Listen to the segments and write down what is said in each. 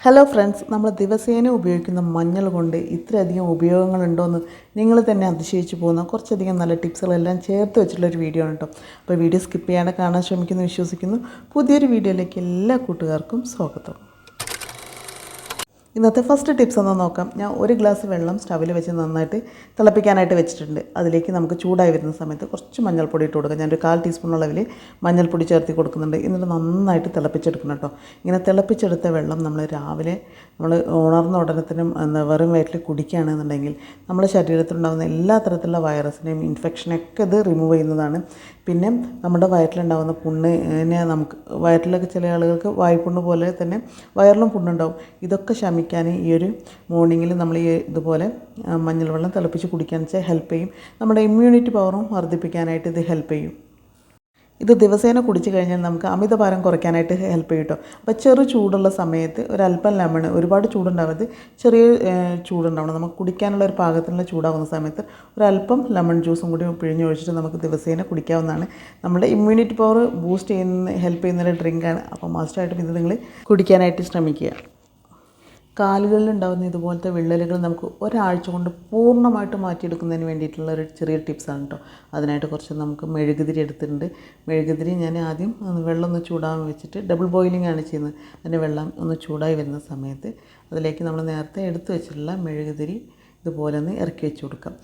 Hello friends നമ്മൾ ദിവസേന ഉപയോഗിക്കുന്ന മഞ്ഞൾ കൊണ്ട് ഇത്രയധികം ഉപയോഗങ്ങളുണ്ടോയെന്ന് നിങ്ങൾ തന്നെ അതിശയിച്ചു പോകുന്ന കുറച്ചധികം നല്ല ടിപ്സുകളെല്ലാം ചേർത്ത് വെച്ചിട്ടുള്ള ഒരു വീഡിയോ ആണ് കേട്ടോ അപ്പോൾ വീഡിയോ സ്കിപ്പ് ചെയ്യാതെ കാണാൻ ശ്രമിക്കുന്നു വിശ്വസിക്കുന്നു. പുതിയൊരു വീഡിയോയിലേക്ക് എല്ലാ കൂട്ടുകാർക്കും സ്വാഗതം. ഇന്നത്തെ ഫസ്റ്റ് ടിപ്സ് ഒന്ന് നോക്കാം. ഞാൻ ഒരു ഗ്ലാസ് വെള്ളം സ്റ്റവിൽ വെച്ച് നന്നായിട്ട് തിളപ്പിക്കാനായിട്ട് വെച്ചിട്ടുണ്ട്. അതിലേക്ക് നമുക്ക് ചൂടായി വരുന്ന സമയത്ത് കുറച്ച് മഞ്ഞൾപ്പൊടി ഇട്ട് കൊടുക്കാം. ഞാനൊരു കാൽ ടീസ്പൂൺ അളവിൽ മഞ്ഞൾപ്പൊടി ചേർത്ത് കൊടുക്കുന്നുണ്ട്. എന്നിട്ട് നന്നായിട്ട് തിളപ്പിച്ചെടുക്കണം കേട്ടോ. ഇങ്ങനെ തിളപ്പിച്ചെടുത്ത വെള്ളം നമ്മൾ രാവിലെ നമ്മൾ ഉണർന്ന ഉടനത്തിനും വെറും വയറ്റിൽ കുടിക്കുകയാണെന്നുണ്ടെങ്കിൽ നമ്മുടെ ശരീരത്തിലുണ്ടാകുന്ന എല്ലാ തരത്തിലുള്ള വൈറസിനെയും ഇൻഫെക്ഷനൊക്കെ ഇത് റിമൂവ് ചെയ്യുന്നതാണ് പിന്നെ നമ്മുടെ വയറ്റിലുണ്ടാകുന്ന പുണ്ണിനെ നമുക്ക് വയറ്റിലൊക്കെ ചില ആളുകൾക്ക് വായ്പുണ്ണ് പോലെ തന്നെ വയറിലും പുണ്ണുണ്ടാവും. ഇതൊക്കെ ശമിക്കാൻ ഈ ഒരു മോർണിംഗിൽ നമ്മൾ ഈ ഇതുപോലെ മഞ്ഞൾ വെള്ളം തിളപ്പിച്ച് കുടിക്കാൻ വെച്ചാൽ ഹെൽപ്പ് ചെയ്യും. നമ്മുടെ ഇമ്മ്യൂണിറ്റി പവറും വർദ്ധിപ്പിക്കാനായിട്ട് ഇത് ഹെൽപ്പ് ചെയ്യും. ഇത് ദിവസേന കുടിച്ചു കഴിഞ്ഞാൽ നമുക്ക് അമിതഭാരം കുറയ്ക്കാനായിട്ട് ഹെൽപ്പ് ചെയ്യും കേട്ടോ അപ്പോൾ ചെറു ചൂടുള്ള സമയത്ത് ഒരല്പം ലെമൺ ഒരുപാട് ചൂടുണ്ടാവരുത്. ചെറിയ ചൂടുണ്ടാവണം. നമുക്ക് കുടിക്കാനുള്ള ഒരു പാകത്തിനുള്ള ചൂടാവുന്ന സമയത്ത് ഒരല്പം ലെമൺ ജ്യൂസും കൂടി പിഴിഞ്ഞൊഴിച്ചിട്ട് നമുക്ക് ദിവസേന കുടിക്കാവുന്നതാണ്. നമ്മുടെ ഇമ്മ്യൂണിറ്റി പവർ ബൂസ്റ്റ് ചെയ്യുന്ന ഹെൽപ്പ് ചെയ്യുന്ന ഒരു ഡ്രിങ്കാണ് അപ്പോൾ മസ്റ്റായിട്ടും ഇത് നിങ്ങൾ കുടിക്കാനായിട്ട് ശ്രമിക്കുക. കാലുകളിൽ ഉണ്ടാകുന്ന ഇതുപോലത്തെ വിള്ളലുകൾ നമുക്ക് ഒരാഴ്ച കൊണ്ട് പൂർണമായിട്ട് മാറ്റിയെടുക്കുന്നതിന് വേണ്ടിയിട്ടുള്ള ഒരു ചെറിയ ടിപ്സാണ് കേട്ടോ അതിനായിട്ട് കുറച്ച് നമുക്ക് മെഴുകുതിരി എടുത്തിട്ടുണ്ട്. മെഴുകുതിരി ഞാൻ ആദ്യം വെള്ളം ഒന്ന് ചൂടാൻ വെച്ചിട്ട് ഡബിൾ ബോയിലിംഗ് ആണ് ചെയ്യുന്നത്. അതിന്റെ വെള്ളം ഒന്ന് ചൂടായി വരുന്ന സമയത്ത് അതിലേക്ക് നമ്മൾ നേരത്തെ എടുത്തു വെച്ചിട്ടുള്ള മെഴുകുതിരി ഇതുപോലെ ഒന്ന് ഇറക്കി വെച്ച് കൊടുക്കാം.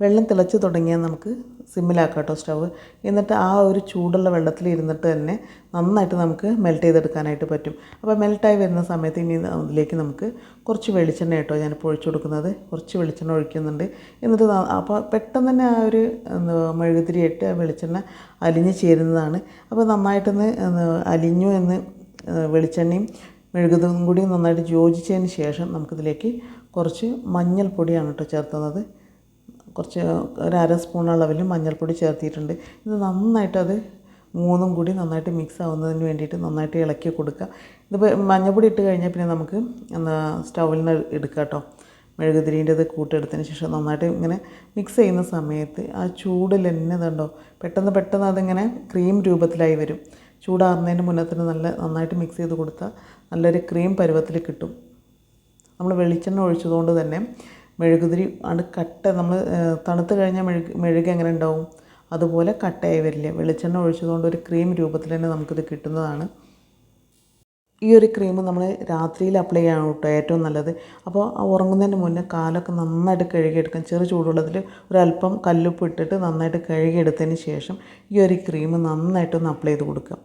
വെള്ളം തിളച്ച് തുടങ്ങിയാൽ നമുക്ക് സിമ്മിലാക്കാം കേട്ടോ സ്റ്റവ് എന്നിട്ട് ആ ഒരു ചൂടുള്ള വെള്ളത്തിൽ ഇരുന്നിട്ട് തന്നെ നന്നായിട്ട് നമുക്ക് മെൽറ്റ് ചെയ്തെടുക്കാനായിട്ട് പറ്റും. അപ്പോൾ മെൽറ്റായി വരുന്ന സമയത്ത് ഇനി അതിലേക്ക് നമുക്ക് കുറച്ച് വെളിച്ചെണ്ണ കേട്ടോ ഞാൻ ഒഴിച്ചു കൊടുക്കുന്നത്. കുറച്ച് വെളിച്ചെണ്ണ ഒഴിക്കുന്നുണ്ട്. എന്നിട്ട് അപ്പോൾ പെട്ടെന്ന് തന്നെ ആ ഒരു മെഴുകുതിരിയിട്ട് ആ വെളിച്ചെണ്ണ അലിഞ്ഞ് ചേരുന്നതാണ്. അപ്പോൾ നന്നായിട്ടൊന്ന് അലിഞ്ഞു എന്ന് വെളിച്ചെണ്ണയും മെഴുകുതും കൂടി നന്നായിട്ട് യോജിച്ചതിന് ശേഷം നമുക്കിതിലേക്ക് കുറച്ച് മഞ്ഞൾപ്പൊടിയാണ് കേട്ടോ ചേർത്തുന്നത് കുറച്ച് ഒരു അര സ്പൂൺ അളവിൽ മഞ്ഞൾപ്പൊടി ചേർത്തിയിട്ടുണ്ട്. ഇത് നന്നായിട്ട് അത് മൂന്നും കൂടി നന്നായിട്ട് മിക്സ് ആവുന്നതിന് വേണ്ടിയിട്ട് നന്നായിട്ട് ഇളക്കി കൊടുക്കുക. ഇതിപ്പോൾ മഞ്ഞൾപ്പൊടി ഇട്ട് കഴിഞ്ഞാൽ പിന്നെ നമുക്ക് എന്താ സ്റ്റൗവിൽ നിന്ന് എടുക്കാം കേട്ടോ. മെഴുകുതിരീന്റെ ഇത് കൂട്ടെടുത്തതിന് ശേഷം നന്നായിട്ട് ഇങ്ങനെ മിക്സ് ചെയ്യുന്ന സമയത്ത് ആ ചൂടിൽ തന്നെ ഇതുണ്ടോ? പെട്ടെന്ന് പെട്ടെന്ന് അതിങ്ങനെ ക്രീം രൂപത്തിലായി വരും. ചൂടാറുന്നതിന് മുന്നേ തന്നെ നല്ല നന്നായിട്ട് മിക്സ് ചെയ്ത് കൊടുത്താൽ നല്ലൊരു ക്രീം പരുവത്തിൽ കിട്ടും. നമ്മൾ വെളിച്ചെണ്ണ ഒഴിച്ചതുകൊണ്ട് തന്നെ മെഴുകുതിരി ആണ് കട്ട നമ്മൾ തണുത്ത് കഴിഞ്ഞാൽ മെഴുക് മെഴുക് എങ്ങനെ ഉണ്ടാവും അതുപോലെ കട്ടയായി വരില്ല? വെളിച്ചെണ്ണ ഒഴിച്ചതുകൊണ്ട് ഒരു ക്രീം രൂപത്തിൽ തന്നെ നമുക്കിത് കിട്ടുന്നതാണ്. ഈ ഒരു ക്രീം നമ്മൾ രാത്രിയിൽ അപ്ലൈ ചെയ്യണം കേട്ടോ ഏറ്റവും നല്ലത്. അപ്പോൾ ഉറങ്ങുന്നതിന് മുന്നേ കാലൊക്കെ നന്നായിട്ട് കഴുകിയെടുക്കാം ചെറു ചൂടുവെള്ളത്തിൽ ഒരല്പം കല്ലുപ്പ് ഇട്ടിട്ട് നന്നായിട്ട് കഴുകിയെടുത്തതിന് ശേഷം ഈ ഒരു ക്രീം നന്നായിട്ടൊന്ന് അപ്ലൈ ചെയ്ത് കൊടുക്കാം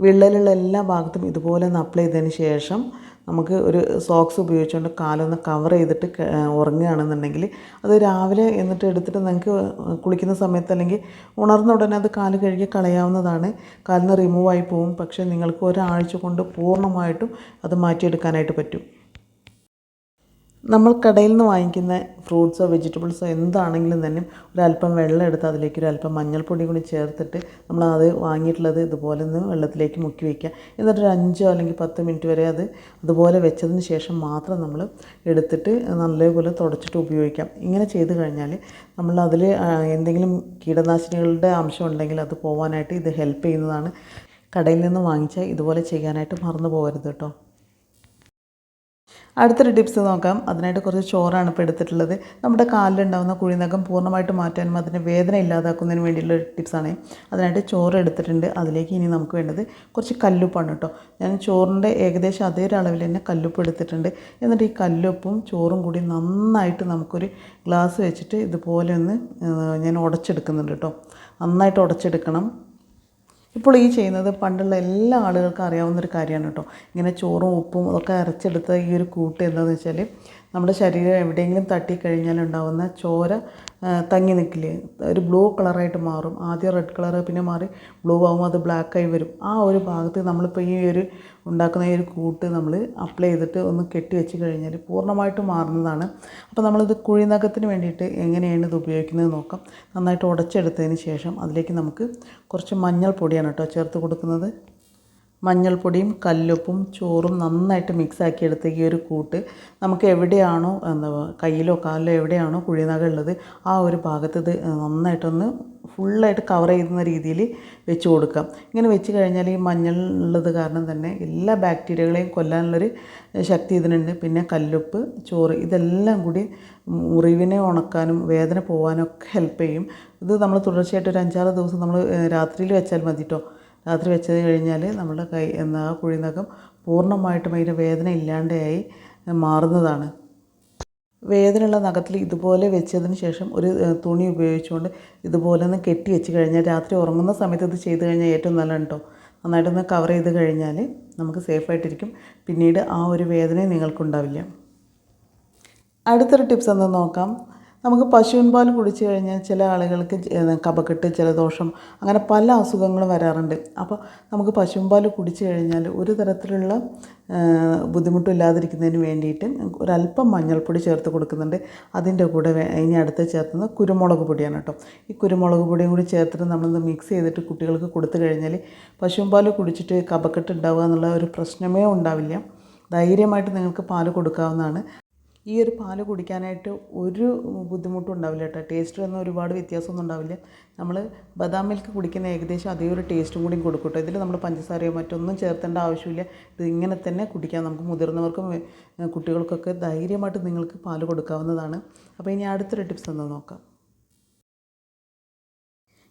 വിള്ളലുള്ള എല്ലാ ഭാഗത്തും ഇതുപോലെ ഒന്ന് അപ്ലൈ ചെയ്തതിന് ശേഷം നമുക്ക് ഒരു സോക്സ് ഉപയോഗിച്ചുകൊണ്ട് കാലൊന്ന് കവർ ചെയ്തിട്ട് ഉറങ്ങുകയാണെന്നുണ്ടെങ്കിൽ അത് രാവിലെ എന്നിട്ട് എടുത്തിട്ട് നിങ്ങൾക്ക് കുളിക്കുന്ന സമയത്ത് അല്ലെങ്കിൽ ഉണർന്ന ഉടനെ അത് കാൽ കഴുകി കളയാവുന്നതാണ്. കാലിൽ നിന്ന് റിമൂവായി പോകും പക്ഷേ നിങ്ങൾക്ക് ഒരാഴ്ച കൊണ്ട് പൂർണമായിട്ടും അത് മാറ്റിയെടുക്കാനായിട്ട് പറ്റും. നമ്മൾ കടയിൽ നിന്ന് വാങ്ങിക്കുന്ന ഫ്രൂട്ട്സോ വെജിറ്റബിൾസോ എന്താണെങ്കിലും തന്നെ ഒരല്പം വെള്ളം എടുത്ത് അതിലേക്ക് ഒരു അല്പം മഞ്ഞൾപ്പൊടി കൂടി ചേർത്തിട്ട് നമ്മൾ അത് വാങ്ങിയിട്ടുള്ളത് ഇതുപോലെ ഒന്ന് വെള്ളത്തിലേക്ക് മുക്കി വയ്ക്കുക എന്നിട്ട് ഒരു അഞ്ചോ അല്ലെങ്കിൽ പത്ത് മിനിറ്റ് വരെ അത് അതുപോലെ വെച്ചതിന് ശേഷം മാത്രം നമ്മൾ എടുത്തിട്ട് നല്ലപോലെ തുടച്ചിട്ട് ഉപയോഗിക്കാം. ഇങ്ങനെ ചെയ്ത് കഴിഞ്ഞാൽ നമ്മൾ അതിൽ എന്തെങ്കിലും കീടനാശിനികളുടെ അംശം ഉണ്ടെങ്കിൽ അത് പോകാനായിട്ട് ഇത് ഹെൽപ്പ് ചെയ്യുന്നതാണ്. കടയിൽ നിന്ന് വാങ്ങിച്ചാൽ ഇതുപോലെ ചെയ്യാനായിട്ട് മറന്നു പോകരുത് കേട്ടോ. അടുത്തൊരു ടിപ്സ് നോക്കാം. അതിനായിട്ട് കുറച്ച് ചോറാണ് ഇപ്പോൾ എടുത്തിട്ടുള്ളത്. നമ്മുടെ കാലിലുണ്ടാകുന്ന കുഴിനകം പൂർണമായിട്ട് മാറ്റാനും അതിന്റെ വേദന ഇല്ലാതാക്കുന്നതിന് വേണ്ടിയുള്ള ഒരു ടിപ്സാണ് അതിനായിട്ട് ചോറ് എടുത്തിട്ടുണ്ട്. അതിലേക്ക് ഇനി നമുക്ക് വേണ്ടത് കുറച്ച് കല്ലുപ്പാണ് കേട്ടോ. ഞാൻ ചോറിന്റെ ഏകദേശം അതേ ഒരു തന്നെ കല്ലുപ്പ് എടുത്തിട്ടുണ്ട്. എന്നിട്ട് ഈ കല്ലുപ്പും ചോറും കൂടി നന്നായിട്ട് നമുക്കൊരു ഗ്ലാസ് വെച്ചിട്ട് ഇതുപോലെ ഒന്ന് ഞാൻ ഉടച്ചെടുക്കുന്നുണ്ട് കേട്ടോ. നന്നായിട്ട് ഉടച്ചെടുക്കണം. ഇപ്പോൾ ഈ ചെയ്യുന്നത് പണ്ടുള്ള എല്ലാ ആളുകൾക്കും അറിയാവുന്നൊരു കാര്യമാണ് കേട്ടോ. ഇങ്ങനെ ചോറും ഉപ്പും അതൊക്കെ അരച്ചെടുത്ത ഈ ഒരു കൂട്ട് എന്താണെന്ന് വെച്ചാൽ നമ്മുടെ ശരീരം എവിടെയെങ്കിലും തട്ടിക്കഴിഞ്ഞാലുണ്ടാവുന്ന ചോര തങ്ങി നിൽക്കില്ലേ ഒരു ബ്ലൂ കളറായിട്ട് മാറും. ആദ്യം റെഡ് കളർ പിന്നെ മാറി ബ്ലൂ ആകുമ്പോൾ അത് ബ്ലാക്കായി വരും. ആ ഒരു ഭാഗത്ത് നമ്മളിപ്പോൾ ഈ ഒരു ഉണ്ടാക്കുന്ന ഈ ഒരു കൂട്ട് നമ്മൾ അപ്ലൈ ചെയ്തിട്ട് ഒന്ന് കെട്ടി വെച്ച് കഴിഞ്ഞാൽ പൂർണമായിട്ട് മാറുന്നതാണ്. അപ്പോൾ നമ്മളിത് കുഴിനകത്തിന് വേണ്ടിയിട്ട് എങ്ങനെയാണ് ഇത് ഉപയോഗിക്കുന്നത് നോക്കാം. നന്നായിട്ട് ഉടച്ചെടുത്തതിന് ശേഷം അതിലേക്ക് നമുക്ക് കുറച്ച് മഞ്ഞൾപ്പൊടിയാണ് കേട്ടോ ചേർത്ത് കൊടുക്കുന്നത്. മഞ്ഞൾപ്പൊടിയും കല്ലുപ്പും ചോറും നന്നായിട്ട് മിക്സ് ആക്കി എടുത്ത ഒരു കൂട്ട് നമുക്ക് എവിടെയാണോ എന്താ കയ്യിലോ കാലിലോ എവിടെയാണോ കുഴിനകം ഉള്ളത് ആ ഒരു ഭാഗത്ത് ഇത് നന്നായിട്ടൊന്ന് ഫുള്ളായിട്ട് കവർ ചെയ്യുന്ന രീതിയിൽ വെച്ച് കൊടുക്കാം. ഇങ്ങനെ വെച്ച് കഴിഞ്ഞാൽ ഈ മഞ്ഞൾ ഉള്ളത് കാരണം തന്നെ എല്ലാ ബാക്ടീരിയകളെയും കൊല്ലാനുള്ളൊരു ശക്തി ഇതിനുണ്ട്. പിന്നെ കല്ലുപ്പ് ചോറ് ഇതെല്ലാം കൂടി മുറിവിനെ ഉണക്കാനും വേദന പോകാനും ഒക്കെ ഹെൽപ്പ് ചെയ്യും. ഇത് നമ്മൾ തുടർച്ചയായിട്ട് ഒരു അഞ്ചാറ് ദിവസം നമ്മൾ രാത്രിയിൽ വെച്ചാൽ മതി രാത്രി വെച്ചത് കഴിഞ്ഞാൽ നമ്മുടെ കൈ എന്താ ആ കുഴിനകം പൂർണമായിട്ടും അതിന്റെ വേദന ഇല്ലാണ്ടായി മാറുന്നതാണ്. വേദനയുള്ള നഖത്തിൽ ഇതുപോലെ വെച്ചതിന് ശേഷം ഒരു തുണി ഉപയോഗിച്ചുകൊണ്ട് ഇതുപോലെ ഒന്ന് കെട്ടി വെച്ച് കഴിഞ്ഞാൽ രാത്രി ഉറങ്ങുന്ന സമയത്ത് ഇത് ചെയ്ത് കഴിഞ്ഞാൽ ഏറ്റവും നല്ലതാണ് കേട്ടോ നന്നായിട്ടൊന്ന് കവർ ചെയ്ത് കഴിഞ്ഞാൽ നമുക്ക് സേഫായിട്ടിരിക്കും പിന്നീട് ആ ഒരു വേദനയും നിങ്ങൾക്കുണ്ടാവില്ല. അടുത്തൊരു ടിപ്സ് എന്താ നോക്കാം. നമുക്ക് പശുവിൻ പാൽ കുടിച്ചു കഴിഞ്ഞാൽ ചില ആളുകൾക്ക് കപക്കെട്ട് ജലദോഷം അങ്ങനെ പല അസുഖങ്ങളും വരാറുണ്ട്. അപ്പോൾ നമുക്ക് പശുവിൻ പാൽ കുടിച്ചു കഴിഞ്ഞാൽ ഒരു തരത്തിലുള്ള ബുദ്ധിമുട്ടില്ലാതിരിക്കുന്നതിന് വേണ്ടിയിട്ട് ഒരല്പം മഞ്ഞൾപ്പൊടി ചേർത്ത് കൊടുക്കുന്നുണ്ട്. അതിന്റെ കൂടെ ഇനി അടുത്ത് ചേർത്തുന്നത് കുരുമുളക് പൊടിയാണ് കേട്ടോ. ഈ കുരുമുളക് പൊടിയും കൂടി ചേർത്തിട്ട് നമ്മളൊന്ന് മിക്സ് ചെയ്തിട്ട് കുട്ടികൾക്ക് കൊടുത്തു കഴിഞ്ഞാൽ പശുവിൻ പാൽ കുടിച്ചിട്ട് കപക്കെട്ട് ഉണ്ടാവുക എന്നുള്ള ഒരു പ്രശ്നമേ ഉണ്ടാവില്ല. ധൈര്യമായിട്ട് നിങ്ങൾക്ക് പാൽ കൊടുക്കാവുന്നതാണ്. ഈ ഒരു പാൽ കുടിക്കാനായിട്ട് ഒരു ബുദ്ധിമുട്ടും ഉണ്ടാവില്ല കേട്ടോ. ടേസ്റ്റ് ഒന്നും ഒരുപാട് വ്യത്യാസമൊന്നും ഉണ്ടാവില്ല. നമ്മൾ ബദാം മിൽക്ക് കുടിക്കുന്ന ഏകദേശം അതേ ഒരു ടേസ്റ്റും കൂടി കൊടുക്കും കേട്ടോ. ഇതിൽ നമ്മൾ പഞ്ചസാരയോ മറ്റൊന്നും ചേർത്തേണ്ട ആവശ്യമില്ല. ഇത് ഇങ്ങനെ തന്നെ കുടിക്കാം. നമുക്ക് മുതിർന്നവർക്കും കുട്ടികൾക്കൊക്കെ ധൈര്യമായിട്ട് നിങ്ങൾക്ക് പാൽ കൊടുക്കാവുന്നതാണ്. അപ്പോൾ ഇനി അടുത്തൊരു ടിപ്സ് ഒന്ന് നോക്കാം.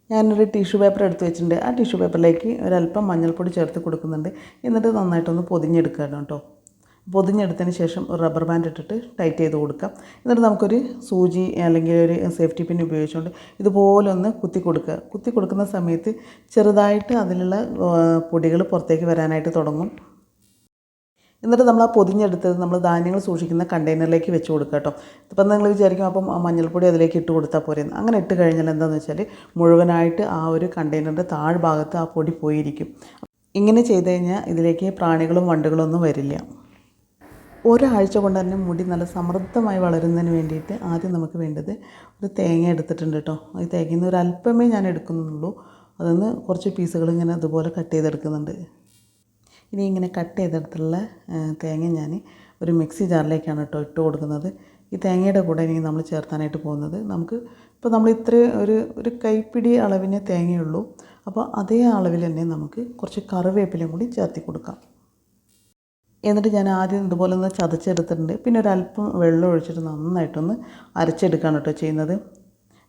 ഞാനൊരു ടിഷ്യൂ പേപ്പർ എടുത്ത് വെച്ചിട്ടുണ്ട്. ആ ടിഷ്യൂ പേപ്പറിലേക്ക് ഒരല്പം മഞ്ഞൾപ്പൊടി ചേർത്ത് കൊടുക്കുന്നുണ്ട്. എന്നിട്ട് നന്നായിട്ടൊന്ന് പൊതിഞ്ഞെടുക്കണം കേട്ടോ. പൊതിഞ്ഞെടുത്തതിന് ശേഷം ഒരു റബ്ബർ ബാൻഡ് ഇട്ടിട്ട് ടൈറ്റ് ചെയ്ത് കൊടുക്കാം. എന്നിട്ട് നമുക്കൊരു സൂചി അല്ലെങ്കിൽ ഒരു സേഫ്റ്റി പിൻ ഉപയോഗിച്ചുകൊണ്ട് ഇതുപോലെ ഒന്ന് കുത്തി കൊടുക്കുക. കുത്തി കൊടുക്കുന്ന സമയത്ത് ചെറുതായിട്ട് അതിലുള്ള പൊടികൾ പുറത്തേക്ക് വരാനായിട്ട് തുടങ്ങും. എന്നിട്ട് നമ്മൾ ആ പൊതിഞ്ഞെടുത്തത് നമ്മൾ ധാന്യങ്ങൾ സൂക്ഷിക്കുന്ന കണ്ടെയ്നറിലേക്ക് വെച്ച് കൊടുക്കുക കേട്ടോ. ഇപ്പം നിങ്ങൾ വിചാരിക്കും അപ്പം ആ മഞ്ഞൾപ്പൊടി അതിലേക്ക് ഇട്ട് കൊടുത്താൽ പോരെ അങ്ങനെ ഇട്ട് കഴിഞ്ഞാൽ എന്താണെന്ന് വെച്ചാൽ മുഴുവനായിട്ട് ആ ഒരു കണ്ടെയ്നറിന്റെ താഴ്ഭാഗത്ത് ആ പൊടി പോയിരിക്കും. ഇങ്ങനെ ചെയ്ത് കഴിഞ്ഞാൽ ഇതിലേക്ക് പ്രാണികളും വണ്ടുകളും ഒന്നും വരില്ല. ഒരാഴ്ച കൊണ്ട് തന്നെ മുടി നല്ല സമൃദ്ധമായി വളരുന്നതിന് വേണ്ടിയിട്ട് ആദ്യം നമുക്ക് വേണ്ടത് ഒരു തേങ്ങ എടുത്തിട്ടുണ്ട് കേട്ടോ. ഈ തേങ്ങയിൽ നിന്ന് ഒരു അല്പമേ ഞാൻ എടുക്കുന്നുള്ളൂ. അതൊന്ന് കുറച്ച് പീസുകൾ ഇങ്ങനെ അതുപോലെ കട്ട് ചെയ്തെടുക്കുന്നുണ്ട്. ഇനി ഇങ്ങനെ കട്ട് ചെയ്തെടുത്തുള്ള തേങ്ങ ഞാൻ ഒരു മിക്സി ജാറിലേക്കാണ് കേട്ടോ ഇട്ട് കൊടുക്കുന്നത്. ഈ തേങ്ങയുടെ കൂടെ ഇനി നമ്മൾ ചേർത്താനായിട്ട് പോകുന്നത്. നമുക്ക് ഇപ്പോൾ നമ്മൾ ഇത്ര ഒരു ഒരു കൈപ്പിടി അളവിന് തേങ്ങയുള്ളൂ. അപ്പോൾ അതേ അളവിൽ തന്നെ നമുക്ക് കുറച്ച് കറിവേപ്പിലയും കൂടി ചേർത്തി കൊടുക്കാം. എന്നിട്ട് ഞാൻ ആദ്യം ഇതുപോലെ ഒന്ന് ചതച്ചെടുത്തിട്ടുണ്ട്. പിന്നെ ഒരല്പം വെള്ളം ഒഴിച്ചിട്ട് നന്നായിട്ടൊന്ന് അരച്ചെടുക്കുകയാണ് കേട്ടോ ചെയ്യുന്നത്.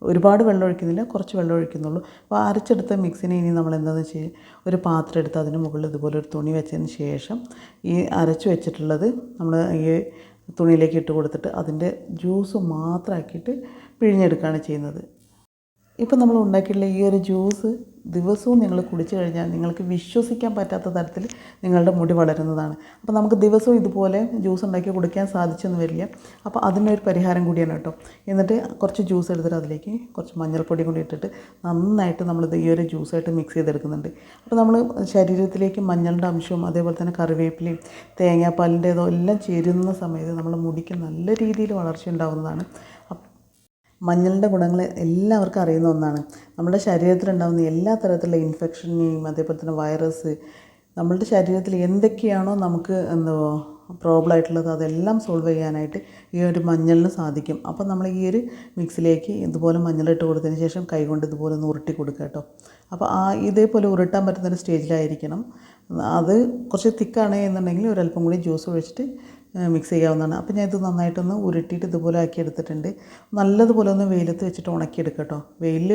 ഒരുപാട് വെള്ളം ഒഴിക്കുന്നില്ല കുറച്ച് വെള്ളം ഒഴിക്കുന്നുള്ളൂ. അപ്പോൾ അരച്ചെടുത്ത മിക്സിനെ ഇനി നമ്മൾ എന്താണെന്ന് വെച്ച് ഒരു പാത്രം എടുത്ത് അതിന് മുകളിൽ ഇതുപോലെ ഒരു തുണി വെച്ചതിന് ശേഷം ഈ അരച്ച് വെച്ചിട്ടുള്ളത് നമ്മൾ ഈ തുണിയിലേക്ക് ഇട്ട് കൊടുത്തിട്ട് അതിന്റെ ജ്യൂസ് മാത്രമാക്കിയിട്ട് പിഴിഞ്ഞെടുക്കുകയാണ് ചെയ്യുന്നത്. ഇപ്പം നമ്മൾ ഉണ്ടാക്കിയിട്ടുള്ള ഈ ഒരു ജ്യൂസ് ദിവസവും നിങ്ങൾ കുടിച്ചു കഴിഞ്ഞാൽ നിങ്ങൾക്ക് വിശ്വസിക്കാൻ പറ്റാത്ത തരത്തിൽ നിങ്ങളുടെ മുടി വളരുന്നതാണ്. അപ്പോൾ നമുക്ക് ദിവസവും ഇതുപോലെ ജ്യൂസ് ഉണ്ടാക്കി കുടിക്കാൻ സാധിച്ചെന്ന് വരില്ല. അപ്പോൾ അതിനൊരു പരിഹാരം കൂടിയാണ് കേട്ടോ. എന്നിട്ട് കുറച്ച് ജ്യൂസ് എടുത്തിട്ട് അതിലേക്ക് കുറച്ച് മഞ്ഞൾപ്പൊടി കൂടി ഇട്ടിട്ട് നന്നായിട്ട് നമ്മളിത് ഈ ഒരു ജ്യൂസായിട്ട് മിക്സ് ചെയ്തെടുക്കുന്നുണ്ട്. അപ്പോൾ നമ്മൾ ശരീരത്തിലേക്ക് മഞ്ഞളുടെ അംശവും അതേപോലെ തന്നെ കറിവേപ്പിലയും തേങ്ങാപ്പാലിന്റേതോ എല്ലാം ചേരുന്ന സമയത്ത് നമ്മുടെ മുടിക്ക് നല്ല രീതിയിൽ വളർച്ച ഉണ്ടാകുന്നതാണ് മഞ്ഞളിന്റെ ഗുണങ്ങൾ എല്ലാവർക്കും അറിയുന്ന ഒന്നാണ്. നമ്മുടെ ശരീരത്തിലുണ്ടാകുന്ന എല്ലാ തരത്തിലുള്ള ഇൻഫെക്ഷനെയും അതേപോലെ തന്നെ വൈറസ് നമ്മളുടെ ശരീരത്തിൽ എന്തൊക്കെയാണോ നമുക്ക് എന്തോ പ്രോബ്ലം ആയിട്ടുള്ളത് അതെല്ലാം സോൾവ് ചെയ്യാനായിട്ട് ഈ ഒരു മഞ്ഞളിന് സാധിക്കും. അപ്പോൾ നമ്മൾ ഈ ഒരു മിക്സിലേക്ക് ഇതുപോലെ മഞ്ഞളിട്ട് കൊടുത്തതിന് ശേഷം കൈകൊണ്ട് ഇതുപോലെ ഒന്ന് ഉരുട്ടി കൊടുക്കുക കേട്ടോ. അപ്പോൾ ആ ഇതേപോലെ ഉരുട്ടാൻ പറ്റുന്നൊരു സ്റ്റേജിലായിരിക്കണം അത് കുറച്ച് തിക്കാണ് എന്നുണ്ടെങ്കിൽ ഒരല്പം കൂടി ജ്യൂസ് ഒഴിച്ചിട്ട് മിക്സ് ചെയ്യാവുന്നതാണ്. അപ്പോൾ ഞാൻ ഇത് നന്നായിട്ടൊന്ന് ഉരുട്ടിയിട്ട് ഇതുപോലെ ആക്കി എടുത്തിട്ടുണ്ട്. നല്ലതുപോലെ ഒന്ന് വെയിലത്ത് വെച്ചിട്ട് ഉണക്കിയെടുക്കുക കേട്ടോ വെയിൽ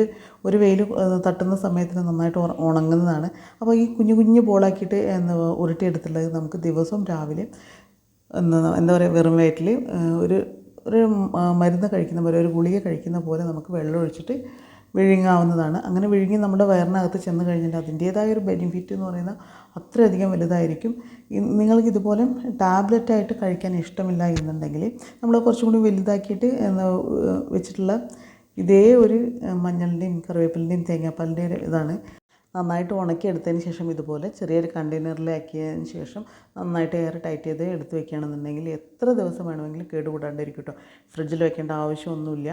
ഒരു വെയിൽ തട്ടുന്ന സമയത്തിന് നന്നായിട്ട് ഉണങ്ങുന്നതാണ്. അപ്പോൾ ഈ കുഞ്ഞു കുഞ്ഞു ബോളാക്കിയിട്ട് ഉരുട്ടിയെടുത്തുള്ളത് നമുക്ക് ദിവസവും രാവിലെ എന്താ പറയുക വെറും വയറ്റിൽ ഒരു ഒരു മരുന്ന് കഴിക്കുന്ന പോലെ ഒരു ഗുളിക കഴിക്കുന്ന പോലെ നമുക്ക് വെള്ളം ഒഴിച്ചിട്ട് വിഴുങ്ങാവുന്നതാണ്. അങ്ങനെ വിഴുങ്ങി നമ്മുടെ വയറിനകത്ത് ചെന്ന് കഴിഞ്ഞാൽ അതിന്റേതായ ഒരു ബെനിഫിറ്റ് എന്ന് പറയുന്നത് അത്രയധികം വലുതായിരിക്കും. നിങ്ങൾക്ക് ഇതുപോലെ ടാബ്ലറ്റായിട്ട് കഴിക്കാൻ ഇഷ്ടമില്ല എന്നുണ്ടെങ്കിൽ നമ്മൾ കുറച്ചും കൂടി വലുതാക്കിയിട്ട് വെച്ചിട്ടുള്ള ഇതേ ഒരു മഞ്ഞളിന്റെയും കറിവേപ്പിലിന്റെയും തേങ്ങാപ്പാലിന്റെയും ഇതാണ്. നന്നായിട്ട് ഉണക്കിയെടുത്തതിന് ശേഷം ഇതുപോലെ ചെറിയൊരു കണ്ടെയ്നറിലാക്കിയതിന് ശേഷം നന്നായിട്ട് എയർ ടൈറ്റ് ചെയ്ത് എടുത്ത് വെക്കുകയാണെന്നുണ്ടെങ്കിൽ എത്ര ദിവസം വേണമെങ്കിലും കേടുകൂടാണ്ടിരിക്കും കേട്ടോ ഫ്രിഡ്ജിൽ വെക്കേണ്ട ആവശ്യമൊന്നുമില്ല.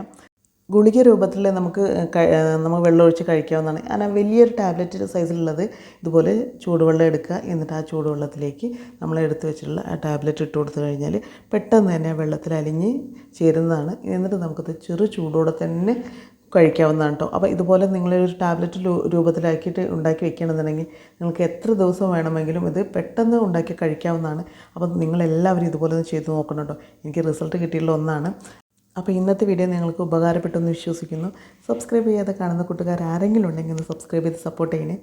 ഗുളിക രൂപത്തിൽ നമുക്ക് നമുക്ക് വെള്ളമൊഴിച്ച് കഴിക്കാവുന്നതാണ്. അങ്ങനെ വലിയൊരു ടാബ്ലറ്റ് സൈസിലുള്ളത് ഇതുപോലെ ചൂടുവെള്ളം എടുക്കുക. എന്നിട്ട് ആ ചൂടുവെള്ളത്തിലേക്ക് നമ്മൾ എടുത്തു വെച്ചിട്ടുള്ള ആ ടാബ്ലറ്റ് ഇട്ട് കൊടുത്തു കഴിഞ്ഞാൽ പെട്ടെന്ന് തന്നെ വെള്ളത്തിൽ അലിഞ്ഞ് ചേരുന്നതാണ്. എന്നിട്ട് നമുക്കത് ചെറു ചൂടോടെ തന്നെ കഴിക്കാവുന്നതാണ് കേട്ടോ അപ്പോൾ ഇതുപോലെ നിങ്ങളൊരു ടാബ്ലറ്റ് രൂപത്തിലാക്കിയിട്ട് ഉണ്ടാക്കി വെക്കുകയാണെന്നുണ്ടെങ്കിൽ നിങ്ങൾക്ക് എത്ര ദിവസം വേണമെങ്കിലും ഇത് പെട്ടെന്ന് ഉണ്ടാക്കി കഴിക്കാവുന്നതാണ്. അപ്പോൾ നിങ്ങളെല്ലാവരും ഇതുപോലെ ഒന്ന് ചെയ്ത് നോക്കണം കേട്ടോ എനിക്ക് റിസൾട്ട് കിട്ടിയുള്ള ഒന്നാണ്. അപ്പോൾ ഇന്നത്തെ വീഡിയോ നിങ്ങൾക്ക് ഉപകാരപ്പെട്ടെന്ന് വിശ്വസിക്കുന്നു. സബ്സ്ക്രൈബ് ചെയ്യാതെ കാണുന്ന കൂട്ടുകാർ ആരെങ്കിലും ഉണ്ടെങ്കിൽ ഒന്ന് സബ്സ്ക്രൈബ് ചെയ്ത് സപ്പോർട്ട് ചെയ്യണേ.